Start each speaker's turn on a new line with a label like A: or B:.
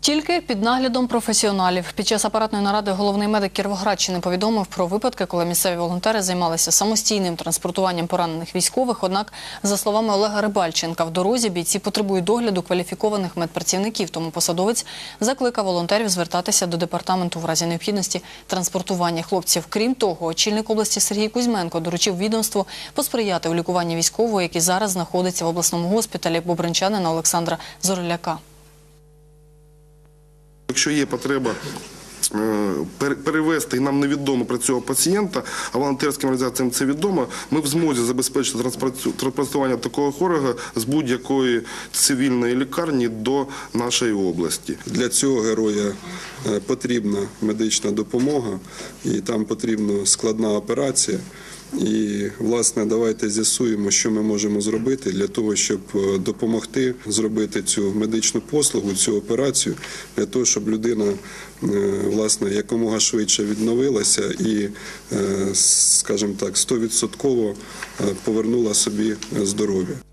A: Тільки під наглядом професіоналів. Під час апаратної наради головний медик Кіровоградщини повідомив про випадки, коли місцеві волонтери займалися самостійним транспортуванням поранених військових. Однак, за словами Олега Рибальченка, в дорозі бійці потребують догляду кваліфікованих медпрацівників. Тому посадовець закликав волонтерів звертатися до департаменту в разі необхідності транспортування хлопців. Крім того, очільник області Сергій Кузьменко доручив відомству посприяти у лікуванні військового, який зараз знаходиться в обласному госпіталі бобринчанина Олександра Зороляка.
B: Якщо є потреба е, перевести, і нам невідомо про цього пацієнта, а волонтерським організаціям це відомо, ми в змозі забезпечити транспортування такого хворого з будь-якої цивільної лікарні до нашої області.
C: Для цього героя е, потрібна медична допомога, і там потрібна складна операція. І, власне, давайте з'ясуємо, що ми можемо зробити для того, щоб е, допомогти зробити цю медичну послугу, цю операцію, для того, щоб людина е, власне якомога швидше відновилася і, е, скажімо так, 100% е, повернула собі здоров'я.